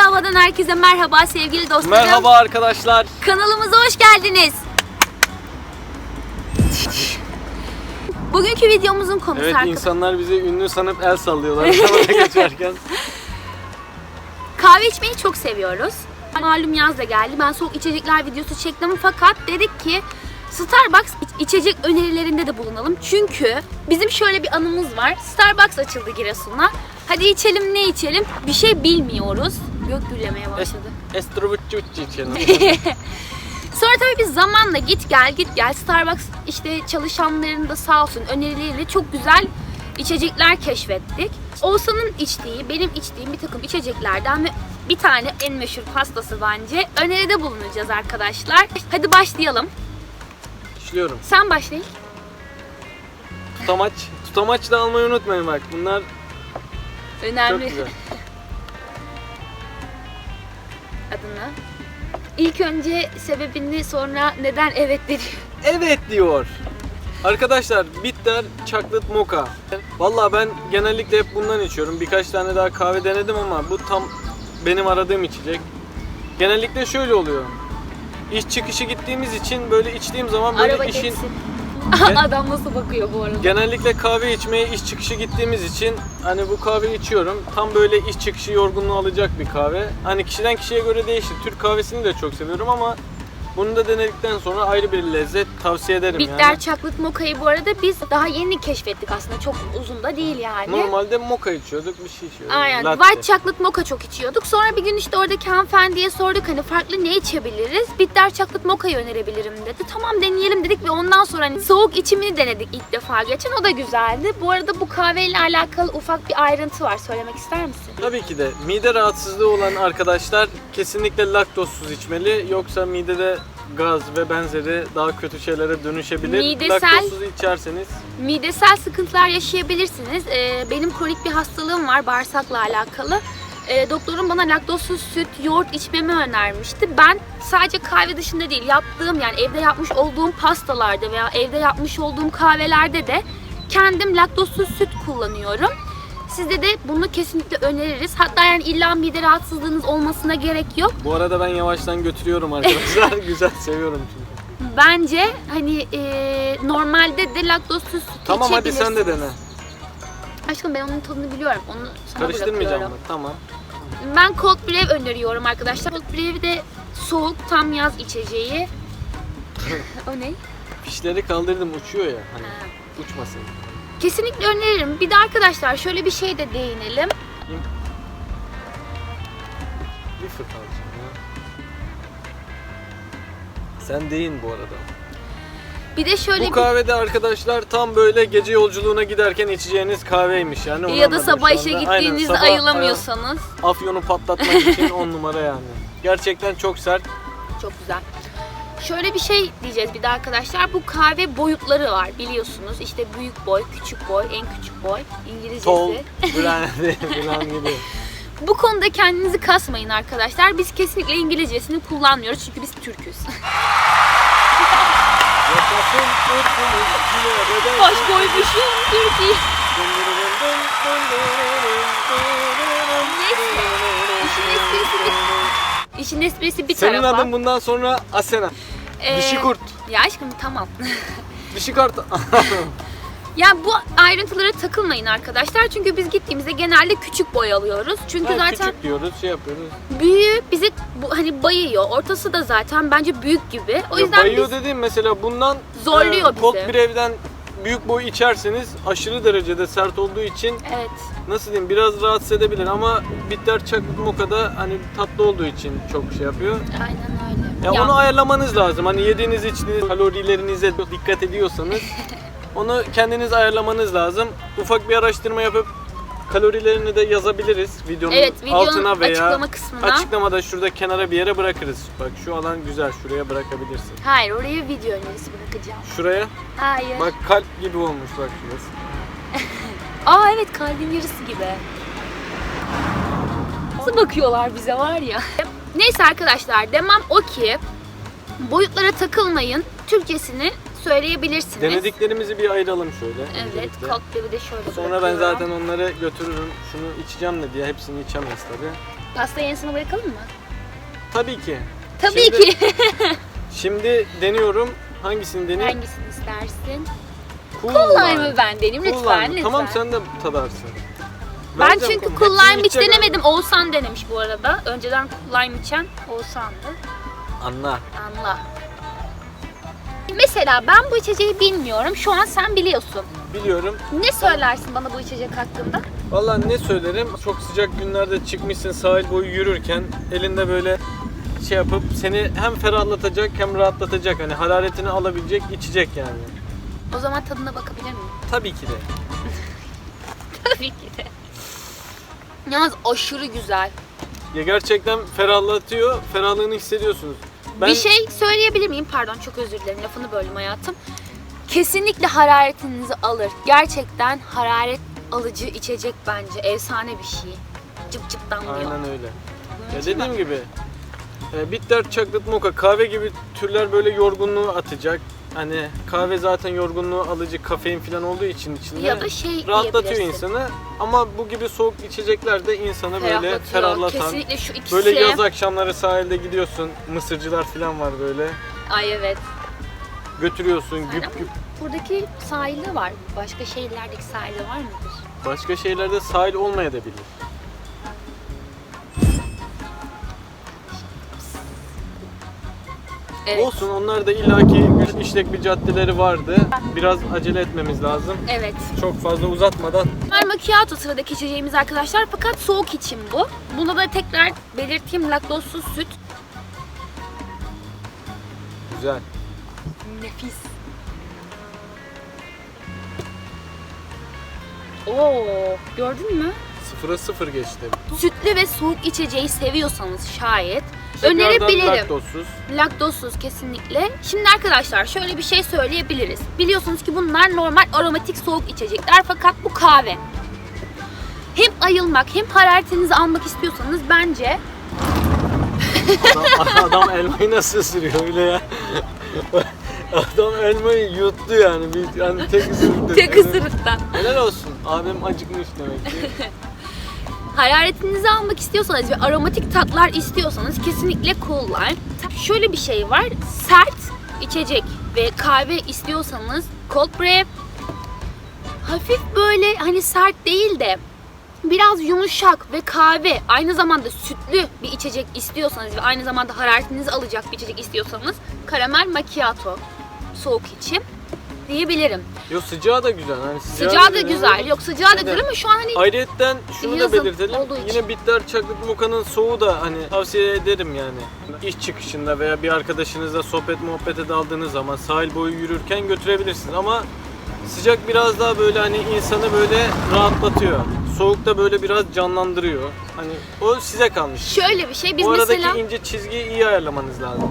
havadan herkese merhaba sevgili dostlarım. Merhaba arkadaşlar. Kanalımıza hoş geldiniz. Bugünkü videomuzun konusu Evet arkadaşlar. insanlar bizi ünlü sanıp el sallıyorlar kamera geçerken. Kahve içmeyi çok seviyoruz. Malum yaz da geldi. Ben soğuk içecekler videosu çektim fakat dedik ki Starbucks iç- içecek önerilerinde de bulunalım. Çünkü bizim şöyle bir anımız var. Starbucks açıldı Giresun'a. Hadi içelim ne içelim? Bir şey bilmiyoruz. Gök gürlemeye başladı. Estrobucci içelim. Sonra tabii biz zamanla git gel git gel Starbucks işte çalışanların da sağ olsun önerileriyle çok güzel içecekler keşfettik. Oğuzhan'ın içtiği, benim içtiğim bir takım içeceklerden ve bir tane en meşhur pastası bence öneride bulunacağız arkadaşlar. Hadi başlayalım. İşliyorum. Sen başlayın. Tutamaç. Tutamaç da almayı unutmayın bak. Bunlar çok Önemli güzel. adını. İlk önce sebebini sonra neden evet dedi. Evet diyor. Arkadaşlar bitter chocolate mocha. Vallahi ben genellikle hep bundan içiyorum. Birkaç tane daha kahve denedim ama bu tam benim aradığım içecek. Genellikle şöyle oluyor. İş çıkışı gittiğimiz için böyle içtiğim zaman böyle Araba işin geçsin. Adam nasıl bakıyor bu arada? Genellikle kahve içmeye iş çıkışı gittiğimiz için hani bu kahveyi içiyorum. Tam böyle iş çıkışı yorgunluğu alacak bir kahve. Hani kişiden kişiye göre değişir. Türk kahvesini de çok seviyorum ama bunu da denedikten sonra ayrı bir lezzet tavsiye ederim Bitter yani. Chocolate Mocha'yı bu arada biz daha yeni keşfettik aslında. Çok uzun da değil yani. Normalde mocha içiyorduk, bir şey içiyorduk. Aynen. Latte. White Chocolate Mocha çok içiyorduk. Sonra bir gün işte oradaki hanımefendiye sorduk hani farklı ne içebiliriz? Bitter Chocolate Mocha'yı önerebilirim dedi. Tamam deneyelim dedik ve ondan sonra hani soğuk içimini denedik ilk defa geçen. O da güzeldi. Bu arada bu kahveyle alakalı ufak bir ayrıntı var. Söylemek ister misin? Tabii ki de mide rahatsızlığı olan arkadaşlar kesinlikle laktozsuz içmeli. Yoksa midede gaz ve benzeri daha kötü şeylere dönüşebilir. Midesel- Laktozsuz içerseniz Midesel sıkıntılar yaşayabilirsiniz. Ee, benim kronik bir hastalığım var bağırsakla alakalı. Ee, doktorum bana laktozsuz süt, yoğurt içmemi önermişti. Ben sadece kahve dışında değil, yaptığım yani evde yapmış olduğum pastalarda veya evde yapmış olduğum kahvelerde de kendim laktozsuz süt kullanıyorum. Sizde de bunu kesinlikle öneririz. Hatta yani illa mide rahatsızlığınız olmasına gerek yok. Bu arada ben yavaştan götürüyorum arkadaşlar. Güzel seviyorum çünkü. Bence hani e, normalde de laktozsuz süt Tamam hadi sen de dene. Aşkım ben onun tadını biliyorum. Onu sana Karıştırmayacağım bırakıyorum. Tamam. Ben cold brew öneriyorum arkadaşlar. Cold brew de soğuk tam yaz içeceği. o ne? Fişleri kaldırdım uçuyor ya. Hani Ha. uçmasın. Kesinlikle öneririm. Bir de arkadaşlar şöyle bir şey de değinelim. Bir fırt alacağım ya. Sen deyin bu arada. Bir de şöyle Bu kahvede arkadaşlar tam böyle gece yolculuğuna giderken içeceğiniz kahveymiş yani. bir onu ya da anladım sabah şu işe anda. Aynen, gittiğinizde sabah, ayılamıyorsanız Afyonu patlatmak için on numara yani. Gerçekten çok sert. çok güzel. Şöyle bir şey diyeceğiz bir de arkadaşlar. Bu kahve boyutları var biliyorsunuz. İşte büyük boy, küçük boy, en küçük boy İngilizcesi. Tol, Bülent, Bülent gibi. Bu konuda kendinizi kasmayın arkadaşlar. Biz kesinlikle İngilizcesini kullanmıyoruz çünkü biz Türküz. Baş koymuşum Türkiye. İşin esprisi bir Senin tarafa. adın bundan sonra Asena. Ee, Dişi kurt. Ya aşkım tamam. Dişi kart. ya bu ayrıntılara takılmayın arkadaşlar. Çünkü biz gittiğimizde genelde küçük boy alıyoruz. Çünkü Ha, zaten Küçük diyoruz, şey yapıyoruz. büyüğü bizi bu, hani bayıyor. Ortası da zaten bence büyük gibi. O yüzden bayıyor biz dediğim mesela bundan Zorluyor e, Colt bizi. bir evden büyük boy içerseniz aşırı derecede sert olduğu için evet nasıl diyeyim biraz rahatsız edebilir ama bitter chocolate mocha'da hani tatlı olduğu için çok şey yapıyor. aynen öyle. Ya, onu ayarlamanız lazım. Hani yediğiniz içtiğiniz kalorilerinize dikkat ediyorsanız onu kendiniz ayarlamanız lazım. Ufak bir araştırma yapıp kalorilerini de yazabiliriz videonun Evet videonun altına veya açıklama kısmına. açıklamada şurada kenara bir yere bırakırız. Bak şu alan güzel şuraya bırakabilirsin. Hayır oraya video önerisi bırakacağım. Şuraya Hayır. bak kalp gibi olmuş bak şurası. Aa evet kalbin yarısı gibi. Nasıl bakıyorlar bize var ya. Neyse arkadaşlar demem o ki boyutlara takılmayın. Türkçesini söyleyebilirsiniz. Denediklerimizi bir ayıralım şöyle. Evet, öncelikle. kokteili de şöyle Sonra ben bırakıyorum. zaten onları götürürüm. Şunu içeceğim de diye hepsini içemeyiz tabi. Pastayı en sona bırakalım mı? Tabii ki. Tabii Şimdi- ki. Şimdi deniyorum. Hangisini deneyeyim? Hangisini istersin? Cool Lime. lime'ı ben deneyeyim Cool lütfen lütfen. Tamam sen de tadarsın. Ben çünkü. Cool Lime hiç denemedim. Oğuzhan denemiş bu arada. Önceden Cool Lime içen Oğuzhan'dı. Anla. Anla. Mesela ben bu içeceği bilmiyorum. Şu an sen biliyorsun. Biliyorum. Ne söylersin bana bu içecek hakkında? Vallahi ne söylerim? Çok sıcak günlerde çıkmışsın sahil boyu yürürken elinde böyle şey yapıp seni hem ferahlatacak hem rahatlatacak hani hararetini alabilecek içecek yani. O zaman tadına bakabilir miyim? Tabii ki de. Tabii ki de. Yalnız aşırı güzel. Ya gerçekten ferahlatıyor, ferahlığını hissediyorsunuz. Ben Bir şey söyleyebilir miyim? Pardon çok özür dilerim lafını böldüm hayatım. Kesinlikle hararetinizi alır. Gerçekten hararet alıcı içecek bence. Efsane bir şey. Cıp cıp damlıyor. Aynen öyle. Bunun Ya dediğim ben- gibi e, bitter chocolate mocha kahve gibi türler böyle yorgunluğu atacak. Hani kahve zaten yorgunluğu alıcı kafein falan olduğu için içinde Ya da şey rahatlatıyor diyebilirsin. insanı. Ama bu gibi soğuk içecekler de insanı böyle Ferahlatıyor. ferahlatan. Kesinlikle şu ikisi. Böyle yaz akşamları sahilde gidiyorsun. Mısırcılar falan var böyle. Ay evet. Götürüyorsun Aynen. güp güp. Buradaki sahilde var. Başka şehirlerdeki sahilde var mıdır? Başka şehirlerde sahil olmayabilir. Evet. Olsun onlar da illaki işlek bir caddeleri vardı. Biraz acele etmemiz lazım. Evet. Çok fazla uzatmadan Normal macchiato sıradaki içeceğimiz arkadaşlar fakat soğuk için bu. Bunda da tekrar belirteyim laktozsuz süt. güzel. Nefis. Oo, gördün mü? Sıfıra sıfır geçti. Sütlü ve soğuk içeceği seviyorsanız şayet Tekrardan önerebilirim. Laktozsuz. Laktozsuz kesinlikle. Şimdi arkadaşlar şöyle bir şey söyleyebiliriz. Biliyorsunuz ki bunlar normal aromatik soğuk içecekler fakat bu kahve. Hem ayılmak hem hararetinizi almak istiyorsanız bence Adam, adam elmayı nasıl ısırıyor öyle ya? Adam elmayı yuttu yani. Bir, yani tek ısırıkta. tek ısırıktan. Helal olsun. Abim acıkmış demek ki. Hararetinizi almak istiyorsanız ve aromatik tatlar istiyorsanız kesinlikle Cool. Şöyle bir şey var. Sert içecek ve kahve istiyorsanız Cold Brew hafif böyle hani sert değil de biraz yumuşak ve kahve aynı zamanda sütlü bir içecek istiyorsanız ve aynı zamanda hararetinizi alacak bir içecek istiyorsanız karamel macchiato soğuk içim diyebilirim. Yo sıcağı da güzel. Hani Sıcağı da önemli. güzel. Yok sıcağı da güzel ama şu an hani Ayrıyetten şunu da belirtelim. olduğu için. Yine bitter chocolate mocha'nın soğuğu da hani tavsiye ederim yani. İş çıkışında veya bir arkadaşınızla sohbet muhabbete daldığınız zaman sahil boyu yürürken götürebilirsiniz ama sıcak biraz daha böyle hani insanı böyle rahatlatıyor. Soğuk da böyle biraz canlandırıyor. Hani o size kalmış. şöyle bir şey biz o aradaki mesela ince çizgiyi iyi ayarlamanız lazım.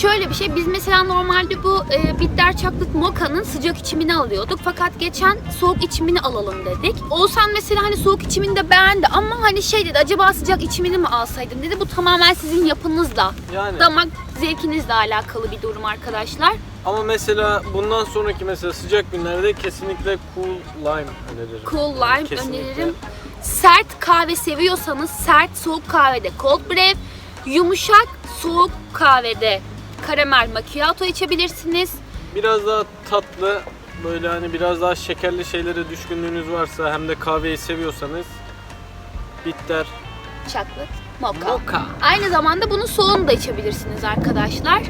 Şöyle bir şey, biz mesela normalde bu e, bitter chocolate mocha'nın sıcak içimini alıyorduk. Fakat geçen soğuk içimini alalım dedik. Oğuzhan mesela hani soğuk içimini de beğendi ama hani şey dedi acaba sıcak içimini mi alsaydım dedi. Bu tamamen sizin yapınızla, Yani damak zevkinizle alakalı bir durum arkadaşlar. ama mesela bundan sonraki mesela sıcak günlerde kesinlikle cool lime öneririm. Cool Yani lime kesinlikle. öneririm. Sert kahve seviyorsanız sert soğuk kahvede cold brew, yumuşak soğuk kahvede karamel macchiato içebilirsiniz. Biraz daha tatlı, böyle hani biraz daha şekerli şeylere düşkünlüğünüz varsa hem de kahveyi seviyorsanız bitter Chocolate mocha. mocha. Aynı zamanda bunun soğunu da içebilirsiniz arkadaşlar.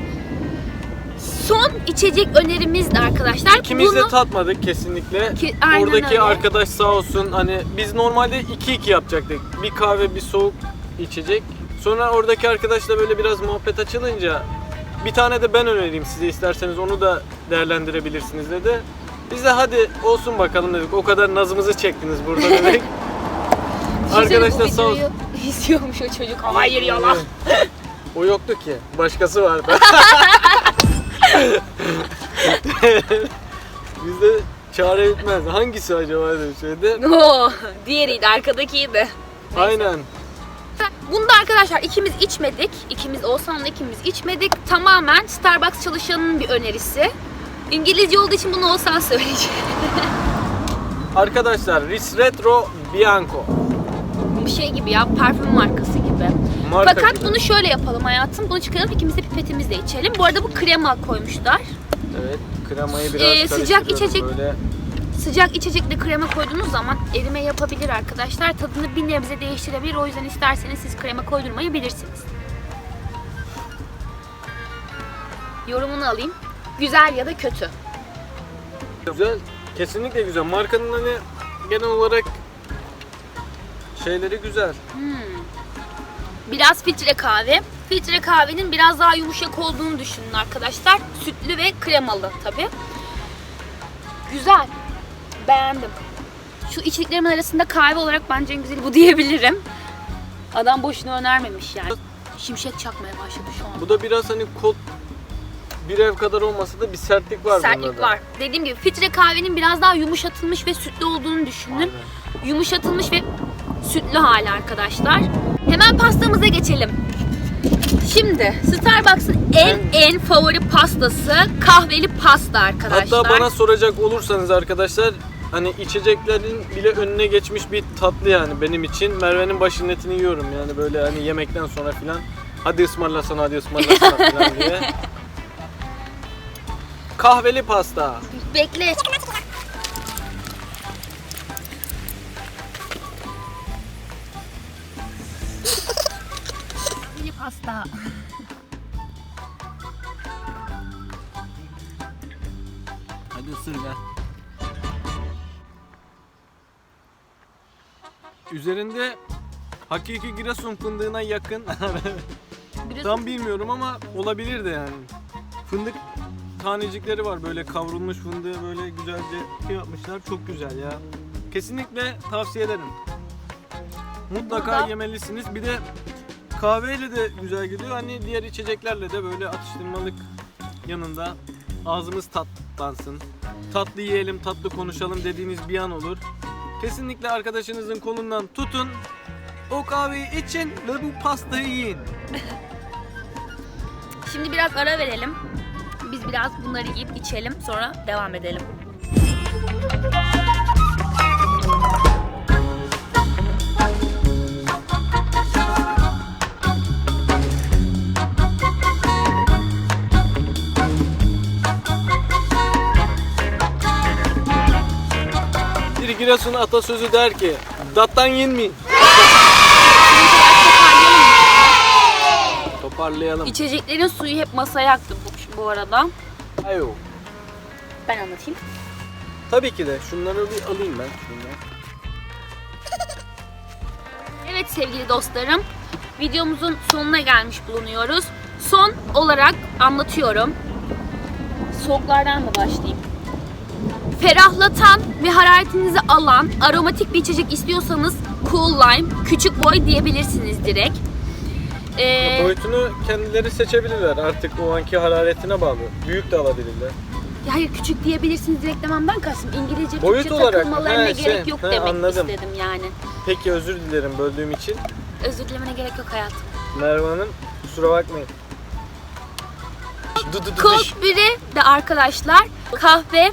Son içecek önerimiz de arkadaşlar. İkimiz de bunu tatmadık kesinlikle. Ki- aynen Oradaki öyle. arkadaş sağ olsun hani biz normalde 2-2 yapacaktık. Bir kahve bir soğuk içecek. Sonra oradaki arkadaşla böyle biraz muhabbet açılınca bir tane de ben önereyim size isterseniz onu da değerlendirebilirsiniz dedi. Biz de hadi olsun bakalım dedik. O kadar nazımızı çektiniz burada dedik. Arkadaşlar Bu sağ olsun. izliyormuş o çocuk. Hayır yalan. O yoktu ki. Başkası vardı. Bizde çare bitmez. Hangisi acaba diye şeyde. Oo, diğeriydi arkadakiydi. Aynen. Bunda arkadaşlar ikimiz içmedik. İkimiz Oğuzhan'la ikimiz içmedik. Tamamen Starbucks çalışanının bir önerisi. İngilizce olduğu için bunu Oğuzhan söyleyecek. Arkadaşlar Ris Retro Bianco. Bu şey gibi ya parfüm markası gibi. Marka Fakat gibi. bunu şöyle yapalım hayatım. Bunu çıkaralım ikimiz de pipetimizle içelim. Bu arada bu krema koymuşlar. Evet, kremayı biraz Ee, sıcak içecek- Böyle. Sıcak içecekle krema koyduğunuz zaman erime yapabilir arkadaşlar. Tadını bir nebze değiştirebilir. O yüzden isterseniz siz krema koydurmayı bilirsiniz. Yorumunu alayım. Güzel ya da kötü. Güzel, kesinlikle güzel. Markanın hani genel olarak şeyleri güzel. Biraz filtre kahve. Filtre kahvenin biraz daha yumuşak olduğunu düşünün arkadaşlar. Sütlü ve kremalı tabi. Güzel. Beğendim. Şu içeriklerimin arasında kahve olarak bence en güzeli bu diyebilirim. Adam boşuna önermemiş yani. Şimşek çakmaya başladı şu an. Bu da biraz hani kod bir ev kadar olmasa da bir sertlik var bunda Sertlik da. var. Dediğim gibi filtre kahvenin biraz daha yumuşatılmış ve sütlü olduğunu düşünün. Aynen. Yumuşatılmış ve sütlü hali arkadaşlar. Hemen pastamıza geçelim. Şimdi Starbucks'ın en en favori pastası kahveli pasta arkadaşlar. Hatta bana soracak olursanız arkadaşlar hani içeceklerin bile önüne geçmiş bir tatlı yani benim için. Merve'nin başının etini yiyorum yani böyle hani yemekten sonra filan. Hadi ısmarlasana hadi ısmarlasana filan diye. Kahveli pasta. Bekle. Kahveli pasta. Hadi ısır gel. Üzerinde hakiki Giresun fındığına yakın. Biraz Tam bilmiyorum ama olabilir de yani. Fındık tanecikleri var böyle kavrulmuş fındığı böyle güzelce şey yapmışlar. Çok güzel ya. Kesinlikle tavsiye ederim. Mutlaka Burada- yemelisiniz. Bir de kahveyle de güzel gidiyor. Hani diğer içeceklerle de böyle atıştırmalık yanında ağzımız tatlansın. Tatlı yiyelim, tatlı konuşalım dediğiniz bir an olur. Kesinlikle arkadaşınızın kolundan tutun. O kahveyi için ve bu pastayı yiyin. Şimdi biraz ara verelim. Biz biraz bunları yiyip içelim sonra devam edelim. Giresun atasözü der ki Dattan yenmeyin. Toparlayalım. İçeceklerin suyu hep masaya aktı bu, bu arada. Ayo. Ben anlatayım. Tabii ki de şunları bir alayım ben. Şundan. Evet sevgili dostlarım, videomuzun sonuna gelmiş bulunuyoruz. Son olarak anlatıyorum. Soğuklardan mı başlayayım? Ferahlatan ve hararetinizi alan aromatik bir içecek istiyorsanız Cool Lime, küçük boy diyebilirsiniz direkt. Ee, Boyutunu kendileri seçebilirler artık o anki hararetine bağlı. Büyük de alabilirler. hayır küçük diyebilirsiniz direkt dememden kastım. İngilizce Boyut Türkçe olarak, takılmalarına he, gerek şey, yok he, demek anladım. istedim yani. Peki özür dilerim böldüğüm için. Özür dilemene gerek yok hayatım. Merve Hanım kusura bakmayın. Cold biri de arkadaşlar kahve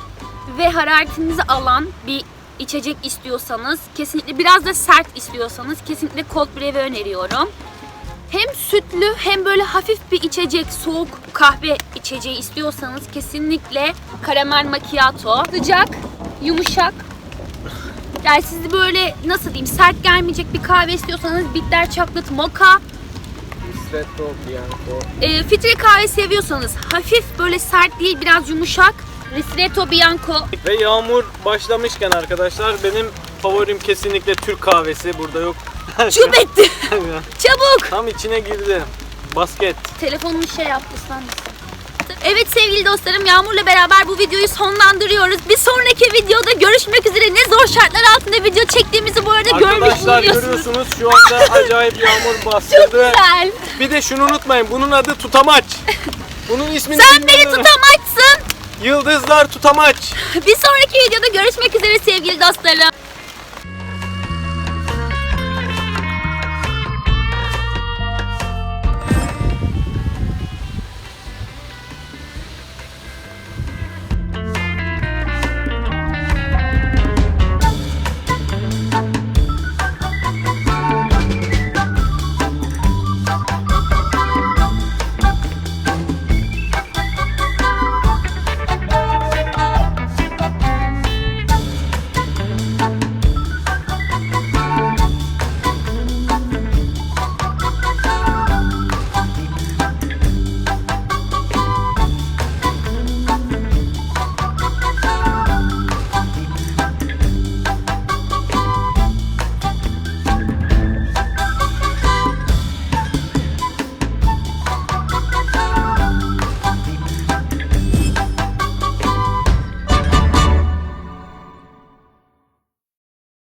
ve hararetinizi alan bir içecek istiyorsanız kesinlikle biraz da sert istiyorsanız kesinlikle cold brew öneriyorum. Hem sütlü hem böyle hafif bir içecek, soğuk kahve içeceği istiyorsanız kesinlikle karamel macchiato. Sıcak, yumuşak. Yani sizi böyle nasıl diyeyim sert gelmeyecek bir kahve istiyorsanız bitter chocolate mocha. E, filtre kahve seviyorsanız hafif böyle sert değil biraz yumuşak. Ristretto Bianco. Ve yağmur başlamışken arkadaşlar benim favorim kesinlikle Türk kahvesi. Burada yok. Çöp etti. Çabuk. Tam içine girdi. Basket. Telefonunu şey yaptı sanırsın. Evet sevgili dostlarım Yağmur'la beraber bu videoyu sonlandırıyoruz. Bir sonraki videoda görüşmek üzere. Ne zor şartlar altında video çektiğimizi bu arada görmüş Arkadaşlar görüyorsunuz şu anda acayip yağmur Çok bastırdı. güzel. Bir de şunu unutmayın bunun adı tutamaç. Bunun ismini Sen beni tutamaçsın. Yıldızlar tutamaç. Bir sonraki videoda görüşmek üzere sevgili dostlarım.